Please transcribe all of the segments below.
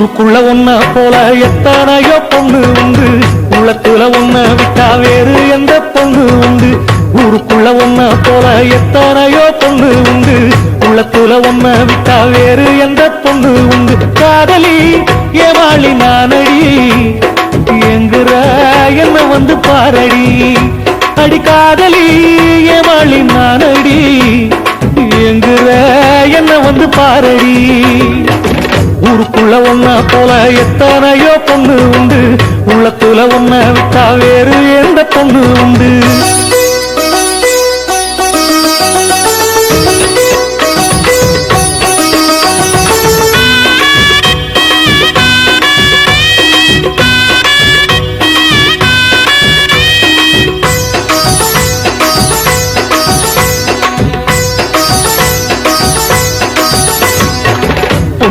ஊருக்குள்ள ஒன்ன போல எத்தனையோ பொண்ணு உண்டு. உள்ளத்துல ஒன்ன விட்டா வேறு எந்த பொண்ணு உண்டு? ஊருக்குள்ள ஒன்ன போல எத்தனையோ பொண்ணு உண்டு. உள்ளத்துல ஒன்ன விட்டா வேறு எந்த பொண்ணு உண்டு? காதலி ஏமாளி நானடி. எங்குற என்ன வந்து பாரடி? அடி காதலி ஏமாளி நானடி. எங்குற என்ன வந்து பாரடி? ஒன்ன போல எத்தனையோ பொண்ணு உண்டு. உள்ளத்துல ஒன்ன விட்டா வேறு எந்த பொண்ணு உண்டு?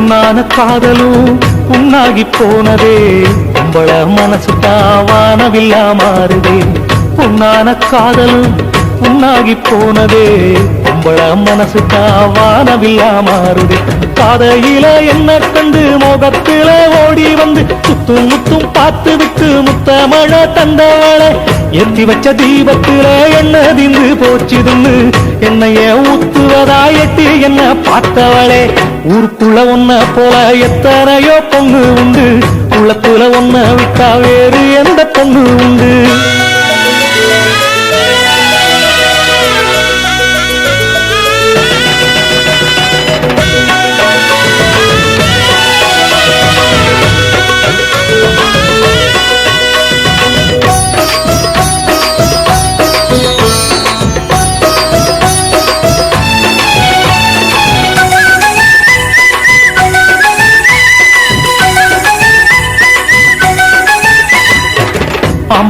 உன்னான காதலும் உன்னாகி போனதே. உங்கள மனசு தாவானவில்லா மாறுதே. உன்னான காதலும் உன்னாகி போனதே. உங்கள மனசு தாவானவில்லா மாறுது. பாதையில என்ன கண்டு முகத்தில ஓடி வந்து சுத்தும் முத்தும் பார்த்து விட்டு முத்த மழை தந்தவளை ஏத்தி வச்ச தீபத்தில என்ன திந்து போச்சுதுன்னு என்னைய ஊத்துவதா எட்டி என்ன பார்த்தவளே? ஊருக்குள்ள ஒன்ன போல எத்தனையோ பொண்ணு உண்டு. உள்ளத்துல ஒன்ன விட்டா வேறு எந்த பொண்ணு உண்டு?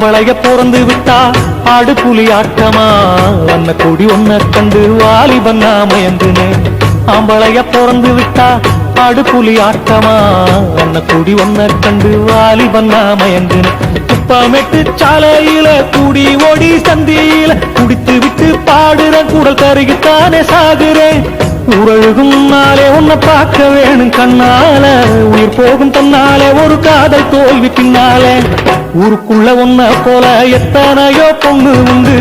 ஆம்பளைய பிறந்து விட்டா ஆடு புலி ஆட்டமா? அன்ன கொடி ஒன்ன கண்டு வாலிபன் மயந்துனே ஆம்பளைய பிறந்து விட்டா ஆடு புலி ஆட்டமா? அன்ன கொடி ஒன்ன கண்டு வாலிபன் மயந்துனே துப்பாமெட்டு சாலையில கூடி ஓடி சந்தியில குடித்து விட்டு பாடுற குடல் தருகித்தானே சாகுறேன். உறழுகும் நாளே உன்னை பார்க்க வேணும் கண்ணால. உயிர் போகும் தன்னாலே ஒரு காதல் தோல்வி பின்னாலே. ஊருக்குள்ள ஒன்ன போல எத்தனையோ பொண்ணு உண்டு.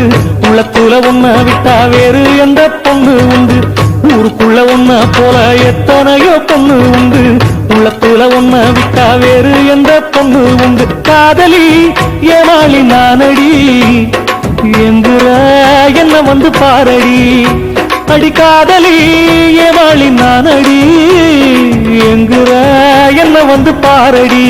உள்ளத்துல ஒன்ன விட்டா வேறு எந்த பொண்ணு உண்டு? ஊருக்குள்ள ஒன்ன போல எத்தனையோ பொண்ணு உண்டு. உள்ளத்துல ஒன்ன விட்டா வேறு எந்த பொண்ணு உண்டு. காதலி ஏமாளி நானடி. எங்குற என்ன வந்து பாரடி. அடி காதலி ஏமாளி நானடி. எங்குற என்ன வந்து பாரடி.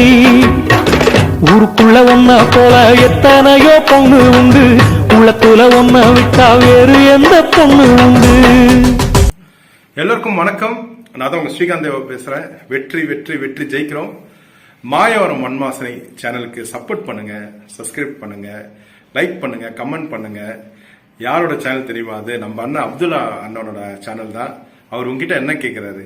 ஊருக்குள்ள ஒன்ன போல எத்தனையோ பொண்ணு உண்டு. உள்ளத்துல ஒன்ன விட்டா வேறு எந்த பொண்ணு உண்டு. எல்லோருக்கும் வணக்கம். நான் தான் உங்க ஸ்ரீகாந்த் தேவா பேசுறேன். வெற்றி வெற்றி வெற்றி ஜெயிக்கிறோம். மாயவரம் மன்மாசனை சேனலுக்கு சப்போர்ட் பண்ணுங்க சப்ஸ்கிரைப் பண்ணுங்க லைக் பண்ணுங்க கமெண்ட் பண்ணுங்க. யாரோட சேனல் தெரியுமா அது? நம்ம அண்ணன் அப்துல்லா அண்ணனோட சேனல் தான். அவர் உங்ககிட்ட என்ன கேட்கிறாரு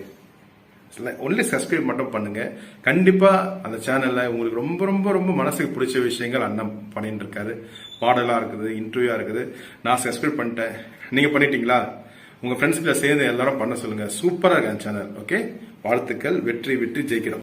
ஒன்லி சப்ஸ்கிரைப் மட்டும் பண்ணுங்க. கண்டிப்பா அந்த சேனல்ல உங்களுக்கு ரொம்ப ரொம்ப ரொம்ப மனசுக்கு பிடிச்ச விஷயங்கள் அண்ணன் பண்ணிட்டு இருக்காரு. பாடலா இருக்குது இன்டர்வியூவா இருக்குது. நான் சப்ஸ்கிரைப் பண்ணிட்டேன். நீங்க பண்ணிட்டீங்களா? உங்கள் ஃப்ரெண்ட்ஸ்கிட்ட சேர்ந்து எல்லாரும் பண்ண சொல்லுங்கள் சூப்பராக இருக்கான் சேனல் ஓகே வாழ்த்துக்கள் வெற்றி விட்டு ஜெயிக்கிறோம்.